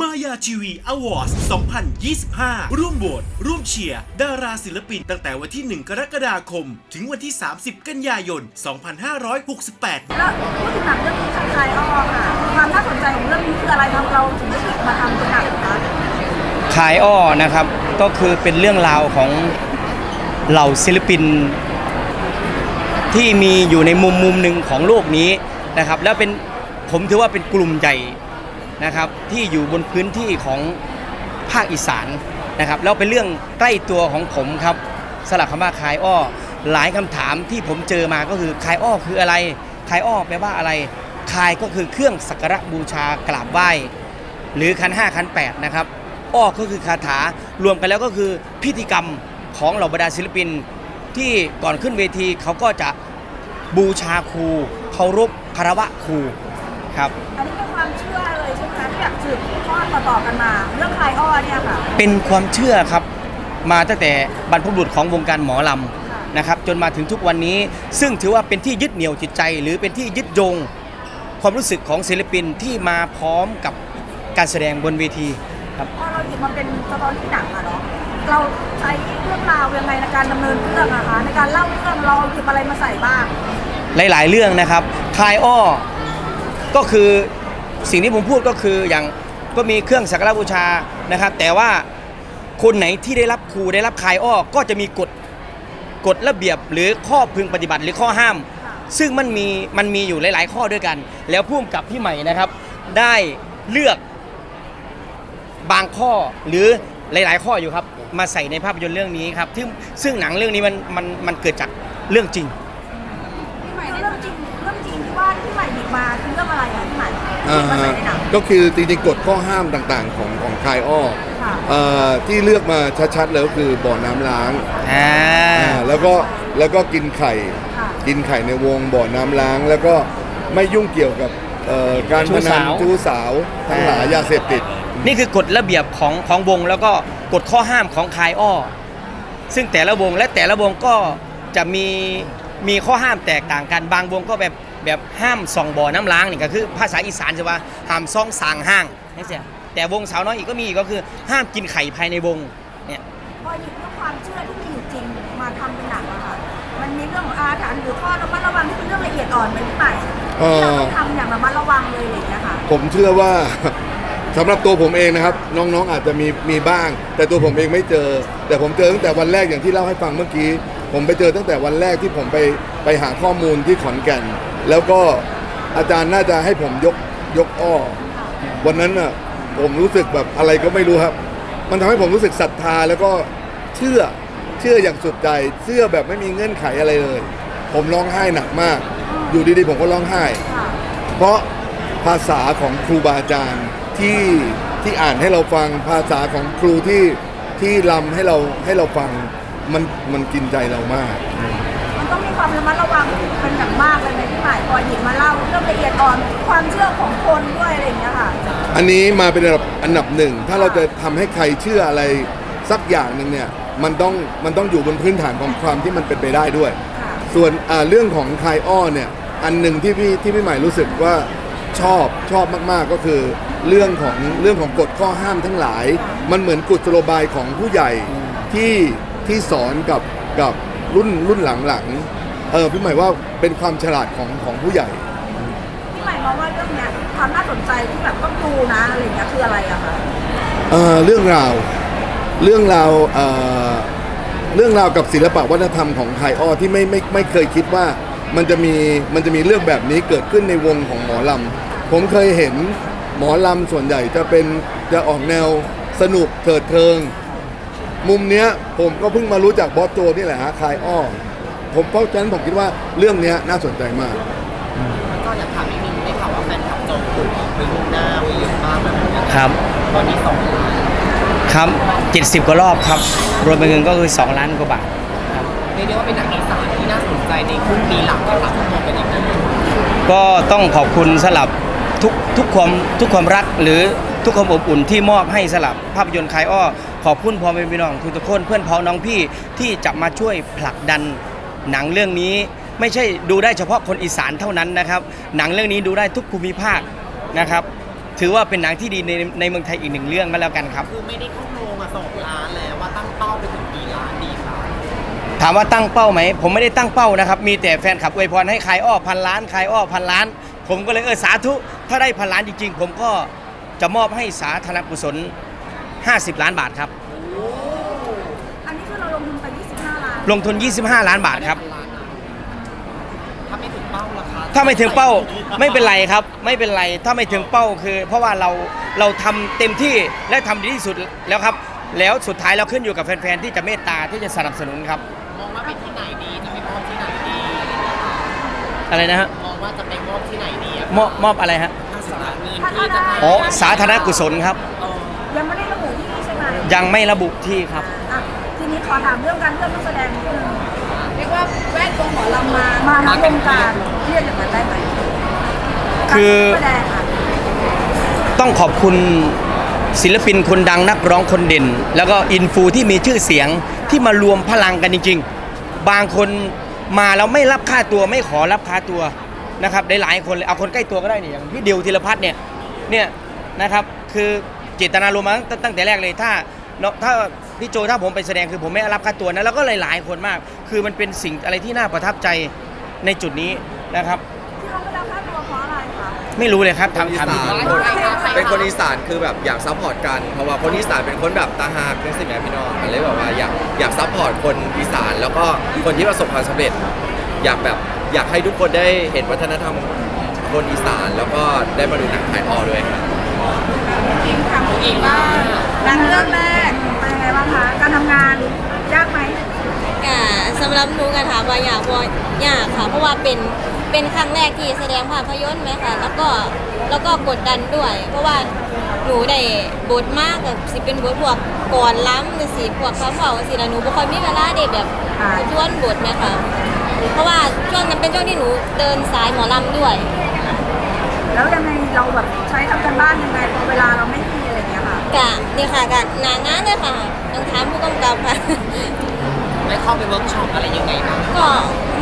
มายาทีวีอวอร์ด2025 ร่วมโหวตร่วมเชียร์ดาราศิลปินตั้งแต่วันที่ 1 กรกฎาคม ถึงวันที่ 30 กันยายน 2568 แล้วพูดถึงหนังเรื่องนี้คล้ายอ้อค่ะความน่าสนใจของเรื่องนี้คืออะไรทำเราถึงได้หยิบมาทำเป็นหนังคะขายอ้อนะครับ ก็คือเป็นเรื่องราวของเหล่าศิลปิน ที่มีอยู่ในมุมมุมหนึ่งของโลกนี้นะครับ แล้วเป็นผมถือว่าเป็นกลุ่มใหญ่ นะครับที่อยู่บนพื้นที่ของภาคอีสานนะครับแล้วเป็นเรื่องใกล้ตัวของผมครับสลับคำว่าขายอ้อ หลายคำถามที่ผมเจอมาก็คือขายอ้อคืออะไรขายอ้อแปลว่าอะไรขายก็คือเครื่องสักการะบูชากราบไหว้หรือคัน5คัน8นะครับอ้อก็คือคาถารวมกันแล้วก็คือพิธีกรรมของเหล่าบรรดาศิลปิน ที่ก่อนขึ้นเวทีเขาก็จะบูชาครูเคารพคารวะครูครับ อันนี้เป็นความเชื่อเลยใช่ไหม คะที่แบบสืบทอดต่อๆกันมา เรื่องคล้ายอ้อเนี่ยค่ะ เป็นความเชื่อครับ มาตั้งแต่บรรพบุรุษของวงการหมอลำนะครับ จนมาถึงทุกวันนี้ ซึ่งถือว่าเป็นที่ยึดเหนี่ยวจิตใจ หรือเป็นที่ยึดโยง ความรู้สึกของศิลปินที่มาพร้อมกับการแสดงบนเวทีครับพอเราหยิบมาเป็นสตอรี่หนังอะเนาะเราใช้เรื่องราวยังไงในการดำเนินเรื่องอะคะในการเล่าเรื่องเราหยิบอะไรมาใส่บ้าง หลาย ๆ เรื่องนะครับคลายอ้อก็คือ สิ่งที่ผมพูดก็คืออย่างก็มีเครื่องสักการบูชานะครับ แต่ว่าคนไหนที่ได้รับครูได้รับคายอ้อก็จะมีกฎกฎระเบียบหรือข้อพึงปฏิบัติหรือข้อห้าม ซึ่งมันมีมันมีอยู่หลาย ๆ ข้อด้วยกัน แล้วพุ่มกับพี่ใหม่นะครับ ได้เลือกบางข้อหรือหลาย ๆ ข้ออยู่ครับ มาใส่ในภาพยนตร์เรื่องนี้ครับที่ซึ่งหนังเรื่องนี้มันมันมันเกิดจากเรื่องจริง พี่ใหม่เรื่องจริง เรื่องจริงที่ว่าที่ให ม่หยิบมาคือเรื่องอะไรอะพี่ใหม่หอ่ายิบมาใส่ฮะในหนัง ก็คือจริงๆกฎข้อห้ามต่างๆของของคายอ้อค่ะ เอ่อที่เลือกมาชัดๆเลยก็คือบ่อน้ำล้างอ่าอ่าแล้วก็แล้วก็กินไข่ ค่ะกินไข่ในวงบ่อน้ำล้าง แล้วก็ไม่ยุ่งเกี่ยวกับเอ่อการพนันชู้สาวทั้งหลายยาเสพติด นี่คือกฎระเบียบของของวงแล้วก็กฎข้อห้ามของคายอ้อซึ่งแต่ละวงและแต่ละวงก็จะมีมีข้อห้ามแตกต่างกันบางวงก็แบบ แบบห้ามส่องบ่อน้ำล้างนี่ก็คือภาษาอีสานจะว่าห้ามซ่องสางห้างนี่เสียแต่วงสาวน้อยอีกก็มีอีกก็คือห้ามกินไข่ภายในวงเนี่ยพอหยิบเรื่องความเชื่อที่มีอยู่จริงมาทำเป็นหนังอะค่ะ มันมีเรื่องของอาถรรพ์หรือข้อระมัดระวังที่เป็นเรื่องละเอียดอ่อนเป็นพี่ใหม่เอ่อที่เราต้องทำอย่างระมัดระวังเลยอะไรอย่างเงี้ยค่ะ ผมเชื่อว่า สำหรับตัวผมเองนะครับ น้องๆอาจจะมีมีบ้าง แต่ตัวผมเองไม่เจอ แต่ผมเจอตั้งแต่วันแรกอย่างที่เล่าให้ฟังเมื่อกี้ ผมไปเจอตั้งแต่วันแรกที่ผมไปไปหาข้อมูลที่ขอนแก่น แล้วก็อาจารย์น่าจะให้ผมยกยกอ้อ วันนั้นน่ะผมรู้สึกแบบอะไรก็ไม่รู้ครับ มันทำให้ผมรู้สึกศรัทธาแล้วก็เชื่อเชื่ออย่างสุดใจเชื่อแบบไม่มีเงื่อนไขอะไรเลย ผมร้องไห้หนักมาก อยู่ดีๆผมก็ร้องไห้ เพราะภาษาของครูบาอาจารย์ที่ที่อ่านให้เราฟังภาษาของครูที่ที่ลำให้เราให้เราฟังมันมันกินใจเรามาก มันต้องมีความระมัดระวังเป็นอย่างมากเลยในพี่ใหม่พอหยิบมาเล่าเรื่องละเอียดอ่อนความเชื่อของคนด้วยอะไรอย่างเงี้ยค่ะ อันนี้มาเป็นอันดับอันดับหนึ่ง ถ้าเราจะทำให้ใครเชื่ออะไรสักอย่างหนึ่งเนี่ยมันต้องมันต้องอยู่บนพื้นฐานของความที่มันเป็นไปได้ด้วย ค่ะ ส่วนอ่าเรื่องของคายอ้อเนี่ยอันหนึ่งที่พี่ที่พี่ใหม่รู้สึกว่าชอบชอบมากๆก็คือเรื่องของเรื่องของกฎข้อห้ามทั้งหลาย มันเหมือนกุศโลบายของผู้ใหญ่ที่ที่สอนกับกับ รุ่นรุ่นหลังๆเออพี่ใหม่ว่าเป็นความฉลาดของของผู้ใหญ่ พี่ใหม่มองว่าเรื่องเนี้ยความน่าสนใจที่แบบต้องดูนะอะไรอย่างเงี้ยคืออะไรอะคะเอ่อเรื่องราวเรื่องราวเอ่อเรื่องราวกับศิลปะวัฒนธรรมของไทยอ้อที่ไม่ไม่ไม่เคยคิดว่ามันจะมีมันจะมีเรื่องแบบนี้เกิดขึ้นในวงของหมอลำผมเคยเห็นหมอลำส่วนใหญ่จะเป็นจะออกแนวสนุกเถิดเทิง มุมเนี้ยผมก็เพิ่งมารู้จากบอสโจนี่แหละฮะคายอ้อผมเพราะฉะนั้นผมคิดว่าเรื่องเนี้ยน่าสนใจมาก ก็อยากถามนิดนึงได้ข่าวว่าแฟนคลับจองตั๋วไปล่วงหน้าไว้เยอะมากแบบนี้ครับตอนนี้สองล้านครับ 70 กว่ารอบครับ รวมเป็นเงินก็คือ 2 ล้านกว่าบาทครับเรียกได้ว่าเป็นหนังอีสานที่น่าสนใจในครึ่งปีหลังก็รับมองเป็นอย่างนั้นก็ต้องขอบคุณสลับทุกทุกความทุกความรักหรือทุกความอบอุ่นที่มอบให้สลับภาพยนตร์คลายอ้อ ขอบคุณพ่อแม่พี่น้องทุกทุกคนเพื่อนพ้องน้องพี่ที่จะมาช่วยผลักดันหนังเรื่องนี้ ไม่ใช่ดูได้เฉพาะคนอีสานเท่านั้นนะครับ หนังเรื่องนี้ดูได้ทุกภูมิภาคนะครับ ถือว่าเป็นหนังที่ดีในในเมืองไทยอีกหนึ่งเรื่องก็แล้วกันครับ คือไม่ได้เข้าโรงมาสองล้านแล้วว่าตั้งเป้าไปถึงกี่ล้านดีครับถามว่าตั้งเป้าไหม ผมไม่ได้ตั้งเป้านะครับ มีแต่แฟนคลับอวยพรให้ขายอ้อพันล้านขายอ้อพันล้าน ผมก็เลยเออสาธุ ถ้าได้พันล้านจริงๆ ผมก็จะมอบให้สาธารณกุศล 50 ล้านบาทครับ อันนี้คือเราลงทุนไป 25 ล้าน ลงทุน 25 ล้านบาทครับพันล้านอะถ้าไม่ถึงเป้าราคาถ้าไม่ถึงเป้าไม่เป็นไรครับ ไม่เป็นไรถ้าไม่ถึงเป้าคือ เพราะว่าเราเราทำเต็มที่และทำดีที่สุดแล้วครับ แล้วสุดท้ายเราขึ้นอยู่กับแฟนๆที่จะเมตตาที่จะสนับสนุนครับ มองว่าไปที่ไหนดีจะไปมอบที่ไหนดี อะไรนะฮะมองว่าจะไปมอบที่ไหนดีอะมอบมอบอะไรฮะถ้าสละเงินที่จะให้ อ๋อสาธารณกุศลครับ ยังไม่ระบุที่ครับ อะทีนี้ขอถามเรื่องการเลือกนักแสดงนิดนึงเรียกว่าแวดวงหมอลำมามาทั้งวงการเรียกอย่างนั้นได้ไหมคือการเลือกนักแสดงอะต้องขอบคุณศิลปินคนดังนักร้องคนเด่น แล้วก็อินฟูที่มีชื่อเสียงที่มารวมพลังกันจริง ๆ บางคนมาแล้วไม่รับค่าตัวไม่ขอรับค่าตัวนะครับหลายๆคนเลยเอาคนใกล้ตัวก็ได้เนี่ยอย่างพี่เดียวธีรพัฒน์เนี่ยเนี่ยนะครับคือเจตนารมณ์มาตั้งตั้งแต่แรกเลยถ้า เนาะถ้าพี่โจถ้าผมไปแสดงคือผมไม่รับค่าตัวนะแล้วก็หลายๆคนมาก คือมันเป็นสิ่งอะไรที่น่าประทับใจในจุดนี้นะครับ ที่เขาไม่รับค่าตัวเพราะอะไรคะไม่รู้เลยครับคนทำอีทำสานคนเป็นคนอีสานคือแบบอยากซัพพอร์ตกัน เพราะว่าคนอีสานเป็นคนแบบตาหากเป็นสิ่งแม่พี่น้องกันเลยแบบว่าอยากอยากซัพพอร์ตคนอีสานแล้วก็คนที่ประสบความสำเร็จ อยากแบบอยากให้ทุกคนได้เห็นวัฒนธรรมคนอีสานแล้วก็ได้มาดูหนังขายออด้วยครับ จริงค่ะจริงว่าหนังเรื่องแรก ทำงานยากไหมก็สำหรับหนูก็ถามว่าอยากบ่อยากค่ะ เพราะว่าเป็นเป็นครั้งแรกที่แสดงภาพยนตร์ไหมคะแล้วก็แล้วก็กดดันด้วย เพราะว่าหนูได้บทมากแบบสิเป็นบทพวกก่อนล้ำหรือสิพวกคำเว้าสิแล้วหนูบ่ค่อยมีเวลาได้แบบอ่าทวนบทไหมคะเพราะว่าช่วงนั้นเป็นช่วงที่หนูเดินสายหมอลำด้วย แล้วยังไงเราแบบใช้ทำกันบ้านยังไงพอเวลาเราไม่มี อะไรอย่างเงี้ยค่ะกะนี่ค่ะกะหนางานเลยค่ะต้องถามผู้กำกับค่ะ ได้เข้าไปเวิร์กช็อปอะไรยังไงบ้างก็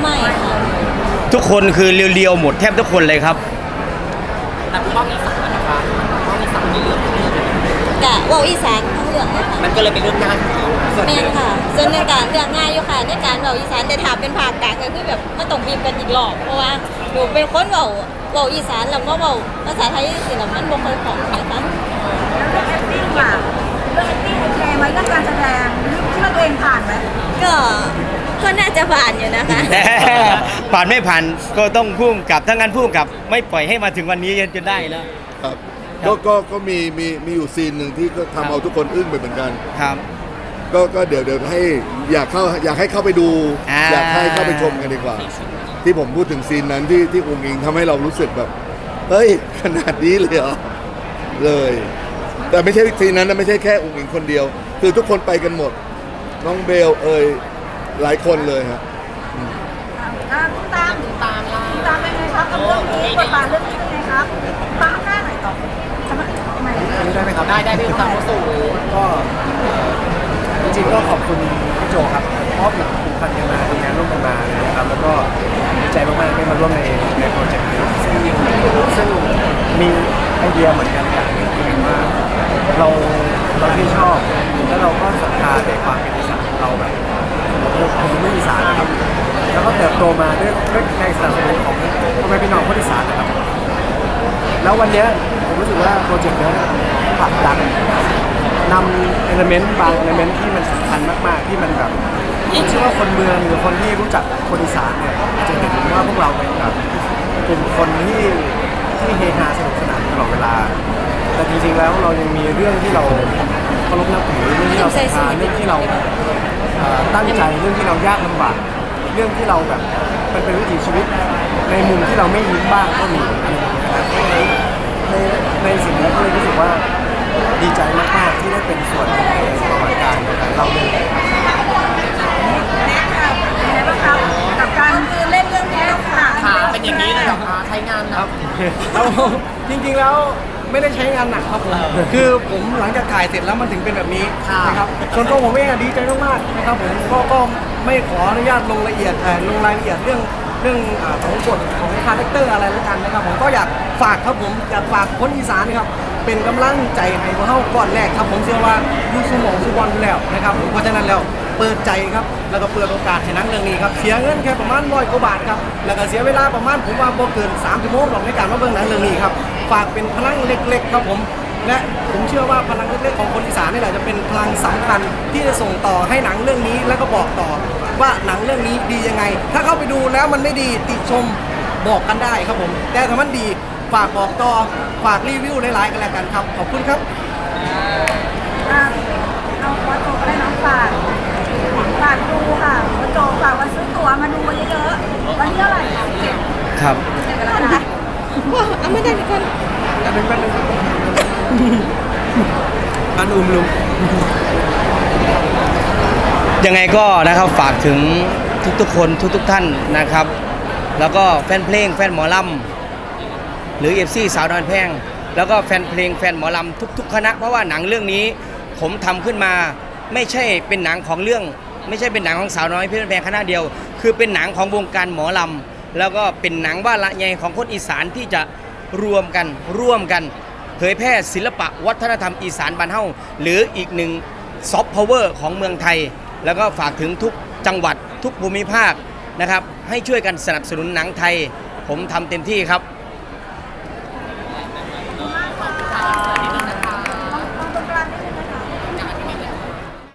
ไม่ค่ะ ทุกคนคือเรียวๆหมดแทบทุกคนเลยครับ แต่ผู้ว่าอีสานนะคะผู้ว่าอีสานมีเรื่องนี้กะเว่าอีสานทั้งเรื่องเลยค่ะมันก็เลยเป็นเรื่องง่ายของเราส่วนแม่หนนึ่งค่ะส่วนในการเรื่องง่ายอยู่ค่ะ ในการเบาอีสานแต่ถามเป็นภาคกลางก็คือแบบมันต้องบีบกันอีกรอบเพราะว่าหนูเป็นคนเบาเบาอีสานแล้วก็เบาภาษาไทยสิแล้วมันบ่ค่อยของนะคะแล้วเรื่อง acting ล่ะเรื่อง acting โอเคไหมเรื่องการแสดงคิดว่าตัวเองผ่านไหมก็ก็น่าจะผ่านอยู่นะคะ ผ่านไม่ผ่านก็ต้องพุ่มกับถ้างั้นพุ่มกับ ไม่ปล่อยให้มาถึงวันนี้จนได้แล้ว ครับก็ก็ก็มีมีมีอยู่ซีนหนึ่งที่ก็ครับทำเอาทุกคนอึ้งไปเหมือนกัน ครับ ก็ก็เดี๋ยวเดี๋ยวให้อยากเข้าอยากให้เข้าไปดู อ่า อยากให้เข้าไปชมกันดีกว่า ที่ผมพูดถึงซีนนั้นที่ที่องค์อิงทำให้เรารู้สึกแบบ เฮ้ย ขนาดนี้เลยเหรอเลย แต่ไม่ใช่ซีนนั้นนะไม่ใช่แค่องค์อิงคนเดียว คือทุกคนไปกันหมด น้องเบลเอ่ยหลายคนเลยครับอ่าคุณตามตามล่าคุณตามเป็นไงครับกับเรื่องนี้บทบาทเรื่องนี้เป็นไงครับตามหน้าหน่อยต่อทำไมทำไมได้ไหมครับได้ได้พี่ตามเข้าสู่ก็เอ่อจริงๆก็ขอบคุณพี่โจครับเพราะแบบผูกพันกันมาทำงานร่วมกันมาเลยนะครับแล้วก็ดีใจมากๆได้มาร่วมในในโปรเจกต์นี้ซึ่งซึ่งมีไอเดียเหมือนกัน เราเราที่ชอบ แล้วเราก็ศรัทธาในความเป็นอีสานของเราแบบผมเป็นอีสานนะครับ แล้วก็เติบโตมาด้วยด้วยในสนับสนุนของพ่อแม่พี่น้องคนอีสานนะครับ แล้ววันเนี้ยผมรู้สึกว่าโปรเจกต์เนี้ยผลักดันนำเอลเมนต์บางเอลเมนต์ที่มันสำคัญมาก ๆ ที่มันแบบผมเชื่อว่าคนเมืองหรือคนที่รู้จักคนอีสานเนี่ยจะเห็นว่าพวกเราเป็นแบบกลุ่มคนที่ที่เฮฮาสนุกสนานตลอดเวลา แต่จริงๆแล้วเรายังมีเรื่องที่เราเคารพนับถือเรื่องที่เราศรัทธาเรื่องที่เราเอ่อตั้งใจเรื่องที่เรายากลำบากเรื่องที่เราแบบมันเป็นวิถีชีวิต ในมุมที่เราไม่ยิ้มบ้างก็มีอะไรอย่างเงี้ยนะครับเพราะฉะนั้นในในสิ่งนี้ก็เลยรู้สึกว่าดีใจมากๆที่ได้เป็นส่วนหนึ่งในประวัติการของการเล่าเรื่องนี้แนะค่ะเป็นไงบ้างครับกับการคือเล่นเรื่องนี้ค่ะ ขาเป็นอย่างนี้เลยเหรอคะใช้งานหนักแล้วจริงๆแล้ว ไม่ได้ใช้งานหนักครับผมคือผมหลังจากถ่ายเสร็จแล้วมันถึงเป็นแบบนี้ค่ะนะครับส่วนตัวผมเองอะดีใจมากๆนะครับผมก็ก็ไม่ขออนุญาตลงละเอียดเอ่อลงรายละเอียดเรื่องเรื่องอ่าของบทของคาแรคเตอร์อะไรแล้วกันนะครับผมก็อยากฝากครับผมอยากฝากคนอีสานนะครับเป็นกำลังใจให้พวกเขาก่อนแรกครับ ผมเชื่อว่ายูซูหมองซูบอลอยู่แล้วนะครับผมเพราะฉะนั้นแล้วเปิดใจครับแล้วก็เปิดโอกาสให้หนังเรื่องนี้ครับเสียเงินแค่ประมาณร้อยกว่าบาทครับแล้วก็เสียเวลาประมาณผมว่าบ่เกิน3ชั่วโมงหรอกในการมาเบิ่งหนังเรื่องนี้ครับ ฝากเป็นพลังเล็กๆครับผม และผมเชื่อว่าพลังเล็กๆของคนอีสานนี่แหละจะเป็นพลังสำคัญที่จะส่งต่อให้หนังเรื่องนี้แล้วก็บอกต่อ ว่าหนังเรื่องนี้ดียังไง ถ้าเข้าไปดูแล้วมันไม่ดีติชมบอกกันได้ครับผม แต่ถ้ามันดีฝากบอกต่อฝากรีวิวหลายๆกันแล้วกันครับ ขอบคุณครับ อะเอาวัดโจก็ได้น้องฝากฝากดูค่ะวัดโจฝากวันซื้อตั๋วมาดูเยอะๆวันที่เท่าไหร่เจ็ดครับ เจ็ดกรกฎาคม เอาไม่ได้ดีกันอันอุ้มลุงยังไงก็นะครับฝากถึงทุกๆคนทุกๆท่านนะครับ แล้วก็แฟนเพลงแฟนหมอลำหรือเอฟซีสาวดอนแพง แล้วก็แฟนเพลงแฟนหมอลำทุก ๆ คณะ เพราะว่าหนังเรื่องนี้ผมทำขึ้นมาไม่ใช่เป็นหนังของเรื่อง ไม่ใช่เป็นหนังของสาวน้อยเพื่อนแพงคณะเดียว คือเป็นหนังของวงการหมอลำ แล้วก็เป็นหนังว่าละใหญ่ของคนอีสานที่จะรวมกันร่วมกัน เผยแพร่ศิลปะวัฒนธรรมอีสานบ้านเฮาหรืออีกหนึ่งซอฟต์พาวเวอร์ของเมืองไทย แล้วก็ฝากถึงทุกจังหวัดทุกภูมิภาคนะครับ ให้ช่วยกันสนับสนุนหนังไทย ผมทำเต็มที่ครับค่ะ